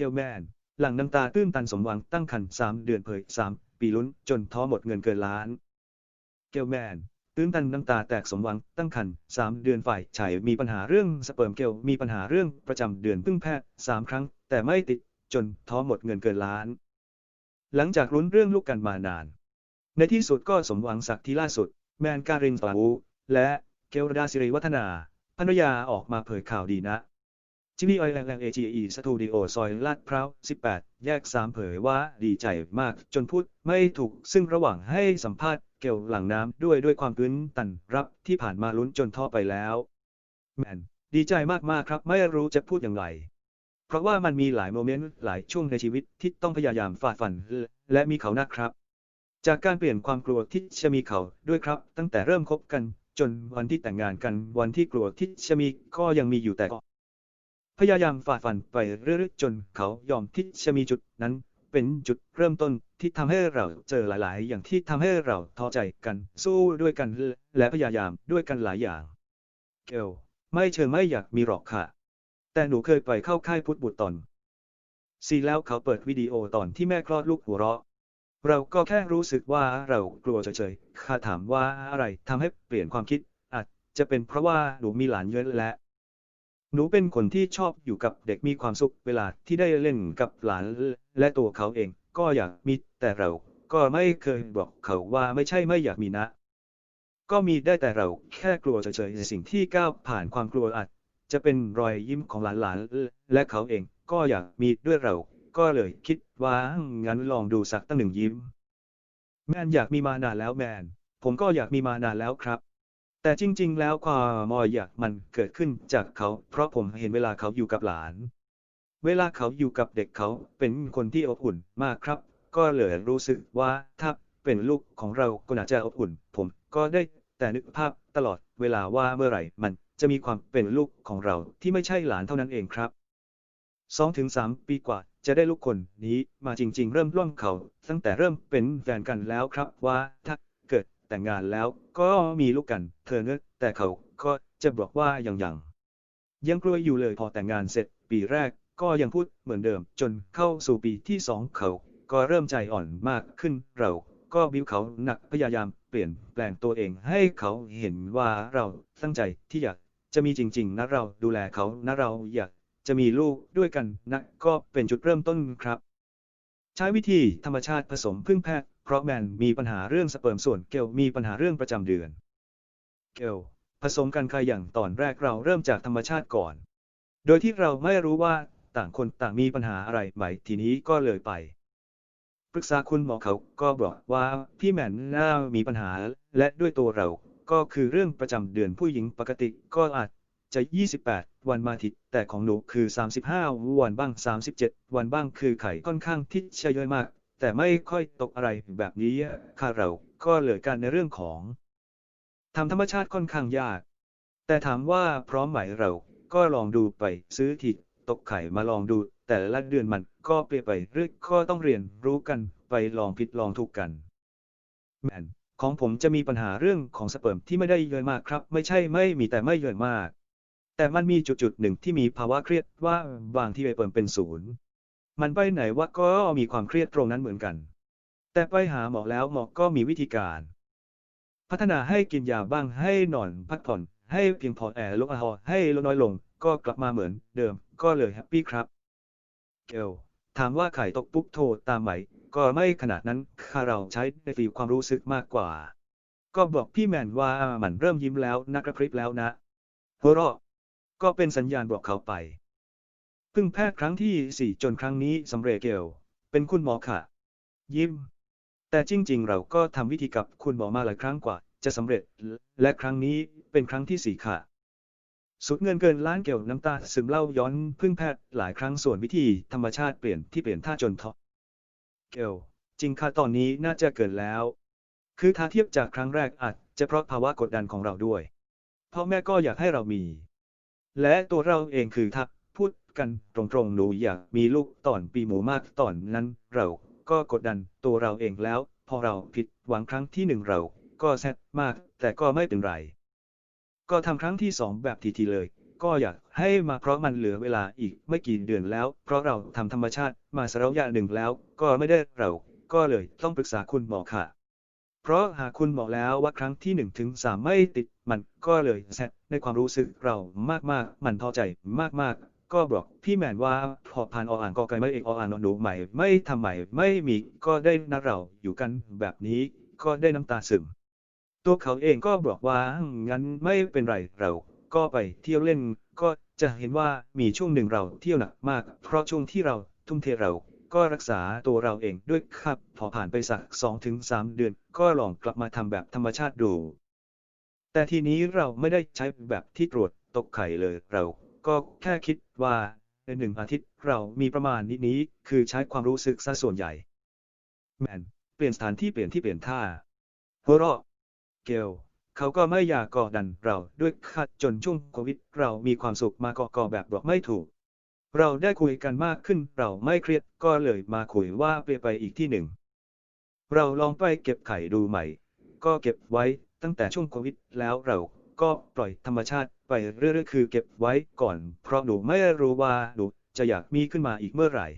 เกลแมน หลังน้ำตาตื้นตันสมหวังตั้งครรภ์สามเดือนเผยสามปีลุ้นจนท้อหมดเงินเกินล้าน เกลแมน ตื้นตันน้ำตาแตกสมหวังตั้งครรภ์สามเดือนฝ่ายชายมีปัญหาเรื่องสเปิร์มเกลมีปัญหาเรื่องประจำเดือนพึ่งแพทย์สามครั้ง แต่ไม่ติดจนท้อหมดเงินเกินล้าน หลังจากลุ้นเรื่องลูกกันมานาน ในที่สุดก็สมหวังสักที่ล่าสุด แมนการินปาวูและเกลดาสิริวัฒนาภรรยาออกมาเผยข่าวดีนะ จิมมี่ออยแรงเอจีอีสตูดิโอซอยลาดพร้าว 18 แยก 3 เผยว่าดีใจมากจนพูดไม่ถูก ซึ่งระหว่างให้สัมภาษณ์เกี่ยวหลังน้ำด้วยด้วยความตื้นตันรับที่ผ่านมาลุ้นจนท้อไปแล้วแมนดีใจมากๆครับไม่รู้จะพูดอย่างไร เพราะว่ามันมีหลายโมเมนต์หลายช่วงในชีวิตที่ต้องพยายามฝ่าฟัน และมีเขานะครับ จากการเปลี่ยนความกลัวที่จะมีเขาด้วยครับ ตั้งแต่เริ่มคบกัน จนวันที่แต่งงานกันวันที่กลัวที่จะมีก็ยังมีอยู่แต่ก็ พยายามฝ่าฟันไปเรื่อยๆจนเขายอมที่จะมีจุดนั้น เป็นจุดเริ่มต้นที่ทำให้เราเจอหลาย ๆ อย่างที่ทำให้เราท้อใจกัน สู้ด้วยกันและพยายามด้วยกันหลายอย่าง เกลไม่เชิงไม่อยากมีหรอกค่ะ แต่หนูเคยไปเข้าค่ายพุทธบุตรตอนสีแล้วเขาเปิดวิดีโอตอนที่แม่คลอดลูกหัวเราะ เราก็แค่รู้สึกว่าเรากลัวเฉยๆข้าถามว่าอะไรทำให้เปลี่ยนความคิด อาจจะเป็นเพราะว่าหนูมีหลานเยอะและ หนูเป็นคนที่ชอบอยู่กับเด็กมีความสุขเวลาที่ได้เล่นกับหลานและตัวเขาเองก็อยากมีแต่เราก็ไม่เคยบอกเขาว่าไม่ใช่ไม่อยากมีนะ ก็มีได้แต่เราแค่กลัวเฉยๆสิ่งที่ก้าวผ่านความกลัวอาจจะเป็นรอยยิ้มของหลานๆและเขาเองก็อยากมีด้วยเรา ก็เลยคิดว่างั้นลองดูสักตั้งหนึ่งยิ้ม แมนอยากมีมานานแล้วแมน ผมก็อยากมีมานานแล้วครับ แต่จริง ๆ แล้วความอยากมันเกิดขึ้นจากเขา เพราะผมเห็นเวลาเขาอยู่กับหลาน เวลาเขาอยู่กับเด็กเขาเป็นคนที่อบอุ่นมากครับ ก็เลยรู้สึกว่าถ้าเป็นลูกของเราก็น่าจะอบอุ่น ผมก็ได้แต่นึกภาพตลอดเวลาว่าเมื่อไหร่มันจะมีความเป็นลูกของเราที่ไม่ใช่หลานเท่านั้นเองครับสองถึงสามปีกว่าจะได้ลูกคนนี้มาจริง ๆ เริ่มร่วมเขา ตั้งแต่เริ่มเป็นแฟนกันแล้วครับว่าถ้าเกิด แต่งงานแล้วก็มีลูกกัน เธอเนอะแต่เขาก็จะบอกว่าอยังยังยังกลัวอยู่เลยพอแต่งงานเสร็จ ปีแรกก็ยังพูดเหมือนเดิม จนเข้าสู่ปีที่สองเขา ก็เริ่มใจอ่อนมากขึ้นเราก็บิวเขาหนักพยายามเปลี่ยนแปลงตัวเองให้เขาเห็นว่าเราตั้งใจที่อยากจะมีจริง ๆ นะเราดูแลเขานะเราอยากจะมีลูกด้วยกันนะก็เป็นจุดเริ่มต้นครับ ใช้วิธีธรรมชาติผสมพึ่งแพทย์ ราะแมนมีปัญหาเรื่องสเปิร์มส่วนเกลมีปัญหาเรื่องประจำเดือน เกลผสมกันค่ะอย่างตอนแรกเราเริ่มจากธรรมชาติก่อน โดยที่เราไม่รู้ว่าต่างคนต่างมีปัญหาอะไรไหมทีนี้ก็เลยไป ปรึกษาคุณหมอเขาก็บอกว่าพี่แมนน่ามีปัญหา และด้วยตัวเราก็คือเรื่องประจำเดือนผู้หญิงปกติก็อาจจะ 28 วันมาทิตแต่ของหนูคือ 35 วันบ้าง 37 วันบ้างคือไข่ค่อนข้างที่จะเยอะมาก แต่ไม่ค่อยตกอะไรแบบนี้ค่ะเราก็เหลยการในเรื่องของทำธรรมชาติค่อนข้างยาก แต่ถามว่าพร้อมไหมเราก็ลองดูไปซื้อที่ตกไข่มาลองดู แต่ละเดือนมันก็เปลี่ยนไปเรื่อยก็ต้องเรียนรู้กันไปลองผิดลองถูกกันแมนของผมจะมีปัญหาเรื่องของสเปิร์มที่ไม่ได้เยอะมากครับ ไม่ใช่ไม่มีแต่ไม่เยอะมาก แต่มันมีจุดๆหนึ่งที่มีภาวะเครียดว่าบางที่ไปเปิร์มเป็นศูนย์ มันไปไหนว่าก็มีความเครียดตรงนั้นเหมือนกัน แต่ไปหาหมอแล้วหมอก็มีวิธีการ พัฒนาให้กินยาบ้างให้นอนพักผ่อนให้เพียงพอแอร์ลดแอลกอฮอล์ให้ลดน้อยลง ก็กลับมาเหมือนเดิมก็เลยแฮปปี้ครับ เกลถามว่าไข่ตกปุ๊บโทรตามไหม ก็ไม่ขนาดนั้นค่าเราใช้ในฟีลความรู้สึกมากกว่า ก็บอกพี่แมนว่ามันเริ่มยิ้มแล้วนักระพริบแล้วนะหัวเราะก็เป็นสัญญาณบอกเขาไป เพิ่งแพทย์ครั้งที่สี่จนครั้งนี้สำเร็จเกลเป็นคุณหมอค่ะ ยิ้ม แต่จริง ๆ เราก็ทำวิธีกับคุณหมอมาหลายครั้งกว่า จะสำเร็จ และครั้งนี้เป็นครั้งที่สี่ค่ะ สุดเงินเกินล้านเกี่ยวน้ำตาซึมเล่าย้อนพึ่งแพทย์หลายครั้งส่วนวิธีธรรมชาติเปลี่ยนที่เปลี่ยนท่าจนท้อเกลจริงค่ะตอนนี้น่าจะเกินแล้ว คือถ้าเทียบจากครั้งแรกอาจจะเพราะภาวะกดดันของเราด้วยพ่อแม่ก็อยากให้เรามี และตัวเราเองคือถ้าพูด กันตรงๆหนูอยากมีลูกตอนปีหมูมากตอนนั้น เราก็กดดันตัวเราเองแล้ว พอเราผิดหวังครั้งที่หนึ่งเรา ก็แซดมาก แต่ก็ไม่เป็นไร ก็ทำครั้งที่สองแบบทีๆเลย ก็อยากให้มาเพราะมันเหลือเวลาอีกไม่กี่เดือนแล้ว เพราะเราทำธรรมชาติมาสักระยะหนึ่งแล้ว ก็ไม่ได้เราก็เลยต้องปรึกษาคุณหมอค่ะ เพราะหากคุณหมอแล้วว่าครั้งที่หนึ่งถึงสามไม่ติดมันก็เลยแซะในความรู้สึกเรามากๆ มันท้อใจมากๆ ก็บอกพี่แมนว่าพอผ่านออ่างก็ไกลไม่เอกออ่างนหนูใหม่ ไม่ทำใหม่ไม่มีก็ได้นะเราอยู่กันแบบนี้ก็ได้น้ำตาซึม ตัวเขาเองก็บอกว่างั้นไม่เป็นไรเราก็ไปเที่ยวเล่นก็จะเห็นว่ามีช่วงหนึ่งเราเที่ยวหนักมาก เพราะช่วงที่เราทุ่มเทเราก็รักษาตัวเราเองด้วยครับ พอผ่านไปสักสองถึงสามเดือน ก็ลองกลับมาทำแบบธรรมชาติดู แต่ทีนี้เราไม่ได้ใช้แบบที่ตรวจตกไข่เลยเรา ก็แค่คิดว่าในหนึ่งอาทิตย์เรามีประมาณนี้นี้ คือใช้ความรู้สึกซะส่วนใหญ่ แมน เปลี่ยนสถานที่เปลี่ยนที่เปลี่ยนท่าหัวเราะเกลเขาก็ไม่อยากกอดันเราด้วยคัดจนช่วงโควิดเรามีความสุขมากกอแบบบอกไม่ถูก เราได้คุยกันมากขึ้นเราไม่เครียดก็เลยมาคุยว่าไปไปอีกที่หนึ่ง เราลองไปเก็บไข่ดูใหม่ ก็เก็บไว้ตั้งแต่ช่วงโควิดแล้วเราก็ปล่อยธรรมชาติ ไปเรื่อยๆคือเก็บไว้ก่อน เพราะหนูไม่รู้ว่าหนูจะอยากมีขึ้นมาอีกเมื่อไหร่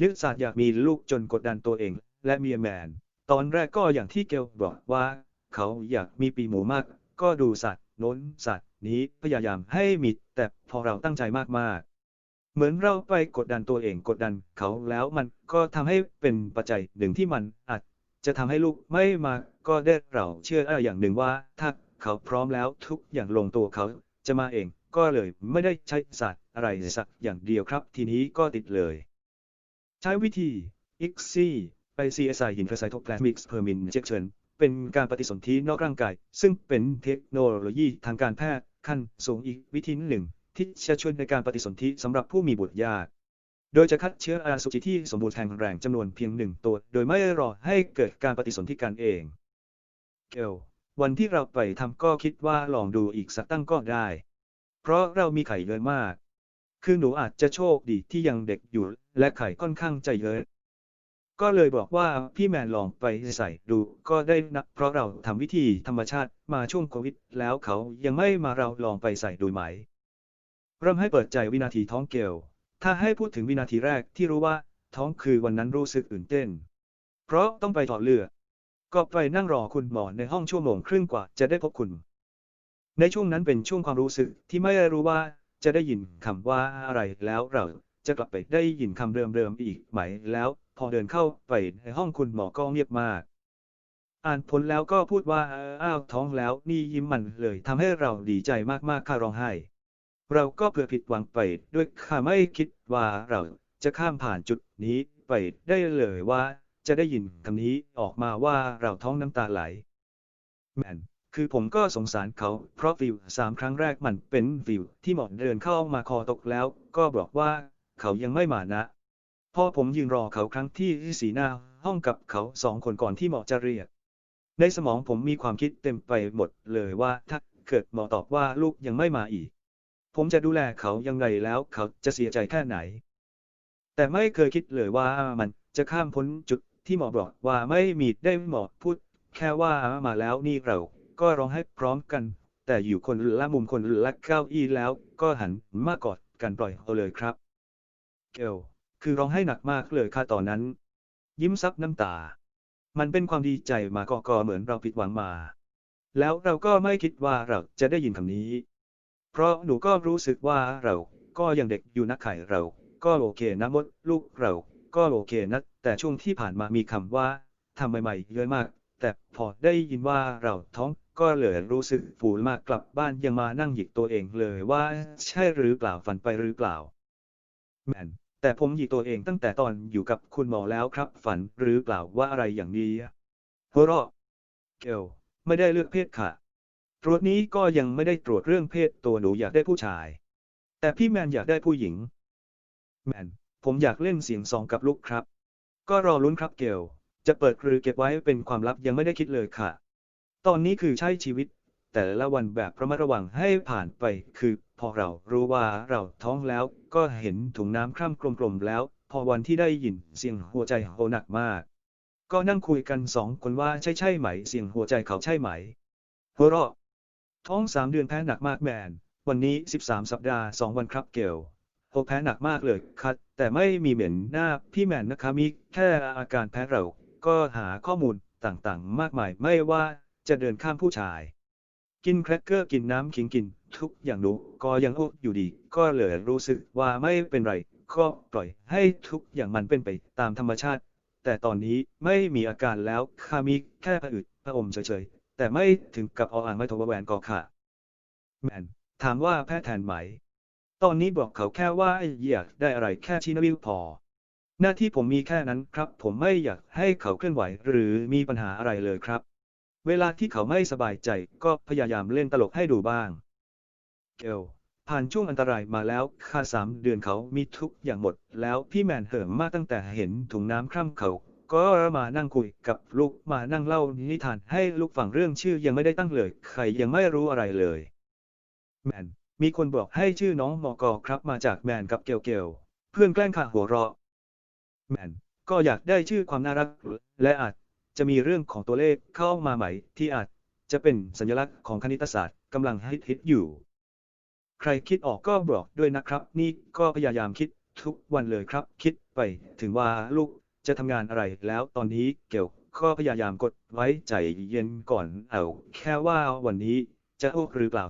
ยึดศาสตร์อยากมีลูกจนกดดันตัวเอง และเมียแมน ตอนแรกก็อย่างที่เกลบอกว่า เขาอยากมีปีหมูมาก ก็ดูสัตว์โน้นสัตว์นี้พยายามให้มีแต่พอเราตั้งใจมากๆเหมือนเราไปกดดันตัวเองกดดันเขาแล้วมันก็ทำให้เป็นปัจจัยหนึ่งที่มันอาจจะทำให้ลูกไม่มาก็ได้เราเชื่ออย่างหนึ่งว่า ถ้า เขาพร้อมแล้วทุกอย่างลงตัวเขาจะมาเองก็เลยไม่ได้ใช้ศาสตร์อะไรสักอย่างเดียวครับ ทีนี้ก็ติดเลย ใช้วิธี XC ไป CSI หินกระไซโทพลาสมิกส์เพอร์มินเจคเชนเป็นการปฏิสนธินอกร่างกาย ซึ่งเป็นเทคโนโลยีทางการแพทย์ขั้นสูงอีกวิธีหนึ่ง ที่จะช่วยในการปฏิสนธิสำหรับผู้มีบุตรยากโดยจะคัดเชื้ออสุจิที่สมบูรณ์แข็งแรงจำนวนเพียงหนึ่งตัว โดยไม่รอให้เกิดการปฏิสนธิกันเองเกล วันที่เราไปทำก็คิดว่าลองดูอีกสักตั้งก็ได้ เพราะเรามีไข่เยอะมาก คือหนูอาจจะโชคดีที่ยังเด็กอยู่ และไข่ค่อนข้างจะเยอะ ก็เลยบอกว่าพี่แมนลองไปใส่ดูก็ได้นะเพราะเราทำวิธีธรรมชาติมาช่วงโควิด แล้วเขายังไม่มาเราลองไปใส่ดูไหมเริ่มให้เปิดใจวินาทีท้องเกลถ้าให้พูดถึงวินาทีแรกที่รู้ว่าท้องคือวันนั้นรู้สึกตื่นเต้น เพราะต้องไปถอดเลือด ก็ไปนั่งรอคุณหมอในห้องชั่วโมงครึ่งกว่าจะได้พบคุณ ในช่วงนั้นเป็นช่วงความรู้สึกที่ไม่รู้ว่าจะได้ยินคำว่าอะไรแล้วเราจะกลับไปได้ยินคำเดิมๆอีกไหมแล้ว พอเดินเข้าไปในห้องคุณหมอก็เงียบมาก อ่านผลแล้วก็พูดว่าอ้าวท้องแล้วนี่ยิ้มมันเลยทำให้เราดีใจมากๆข้าร้องไห้ เราก็เผื่อผิดหวังไปด้วยข้าไม่คิดว่าเราจะข้ามผ่านจุดนี้ไปได้เลยว่า จะได้ยินคำนี้ออกมาว่าเราท้องน้ำตาไหล แมน คือผมก็สงสารเขา เพราะวิวสามครั้งแรกมันเป็นวิวที่หมอเดินเข้ามาคอตกแล้ว ก็บอกว่าเขายังไม่มานะ พอผมยืนรอเขาครั้งที่สีหน้า ห้องกับเขาสองคนก่อนที่หมอจะเรียก ในสมองผมมีความคิดเต็มไปหมดเลยว่าถ้าเกิดหมอตอบว่าลูกยังไม่มาอีก ผมจะดูแลเขายังไงแล้วเขาจะเสียใจแค่ไหน แต่ไม่เคยคิดเลยว่ามันจะข้ามพ้นจุด ที่หมอบอกว่าไม่มีได้หมอพูด แค่ว่ามาแล้วนี่เรา ก็ร้องให้พร้อมกัน แต่อยู่คนละมุมคนละเก้าอี้แล้ว ก็หันมากอดกันปล่อยเอาเลยครับ เกลคือร้องให้หนักมากเลยค่ะตอนนั้น ยิ้มซับน้ำตา มันเป็นความดีใจมาก่อๆเหมือนเราผิดหวังมา แล้วเราก็ไม่คิดว่าเราจะได้ยินคำนี้ เพราะหนูก็รู้สึกว่าเราก็ยังเด็กอยู่นักไข่เรา ก็โอเคนะมดลูกเรา ก็โอเคนะ แต่ช่วงที่ผ่านมามีคำว่าทำใหม่ๆเยอะมาก แต่พอได้ยินว่าเราท้องก็เลยรู้สึกฟูมากกลับบ้านยังมานั่งหยิกตัวเองเลยว่าใช่หรือเปล่าฝันไปหรือเปล่าแมนแต่ผมหยิกตัวเองตั้งแต่ตอนอยู่กับคุณหมอแล้วครับ ฝันหรือเปล่าว่าอะไรอย่างนี้หัวเราะเกลไม่ได้เลือกเพศค่ะ ตรวจนี้ก็ยังไม่ได้ตรวจเรื่องเพศตัวหนูอยากได้ผู้ชาย แต่พี่แมนอยากได้ผู้หญิง แมน ผมอยากเล่นเสียงสองกับลูกครับ ก็รอลุ้นครับเกลจะเปิดหรือเก็บไว้เป็นความลับยังไม่ได้คิดเลยค่ะ ตอนนี้คือใช้ชีวิต แต่ละวันแบบระมัดระวังให้ผ่านไป คือพอเรารู้ว่าเราท้องแล้ว ก็เห็นถุงน้ำคร่ำกลมๆแล้ว พอวันที่ได้ยินเสียงหัวใจโหหนักมาก ก็นั่งคุยกันสองคนว่าใช่ใช่ไหม เสียงหัวใจเขาใช่ไหมหัวเราะท้องสามเดือนแพ้หนักมากแมน วันนี้ 13 สัปดาห์ 2 วันครับเกล โอแพ้หนักมากเลยครับแต่ไม่มีเหม็นหน้าพี่แมนนะคะมีแค่อาการแพ้เรา ก็หาข้อมูลต่างๆ มากมายไม่ว่าจะเดินข้ามผู้ชาย กินแครกเกอร์กินน้ำขิงกิน ทุกอย่างหนูก็ยังโอ้อยู่ดี ก็เลยรู้สึกว่าไม่เป็นไร ก็ปล่อยให้ทุกอย่างมันเป็นไปตามธรรมชาติ แต่ตอนนี้ไม่มีอาการแล้วข้ามีแค่ผะอืดผะอมเฉยๆแต่ไม่ถึงกับออ่างไม่ทรแหวนกอค่ะ แมนถามว่าแพ้แทนไหม ตอนนี้บอกเขาแค่ว่าอยากได้อะไรแค่ชินวิวพอ หน้าที่ผมมีแค่นั้นครับ ผมไม่อยากให้เขาเคลื่อนไหวหรือมีปัญหาอะไรเลยครับ เวลาที่เขาไม่สบายใจก็พยายามเล่นตลกให้ดูบ้าง เกลผ่านช่วงอันตรายมาแล้วค่าสามเดือนเขามีทุกอย่างหมด แล้วพี่แมนเหิมมากตั้งแต่เห็นถุงน้ำคร่ำเขา ก็มานั่งคุยกับลูกมานั่งเล่านิทานให้ลูกฟังเรื่องชื่อยังไม่ได้ตั้งเลย ใครยังไม่รู้อะไรเลย แมน มีคนบอกให้ชื่อน้องมอกอครับมาจากแมนกับเกลเกลเพื่อนแกล้งข่าหัวเราะแมนก็อยากได้ชื่อความน่ารัก และอาจจะมีเรื่องของตัวเลขเข้ามาใหม่ที่อาจจะเป็นสัญลักษณ์ของคณิตศาสตร์กำลังฮิตฮิตอยู่ ใครคิดออกก็บอกด้วยนะครับ นี่ก็พยายามคิดทุกวันเลยครับ คิดไปถึงว่าลูกจะทำงานอะไรแล้วตอนนี้เกี่ยวก็พยายามกดไว้ใจเย็นก่อนเอาแค่ว่าวันนี้จะโอ้หรือเปล่า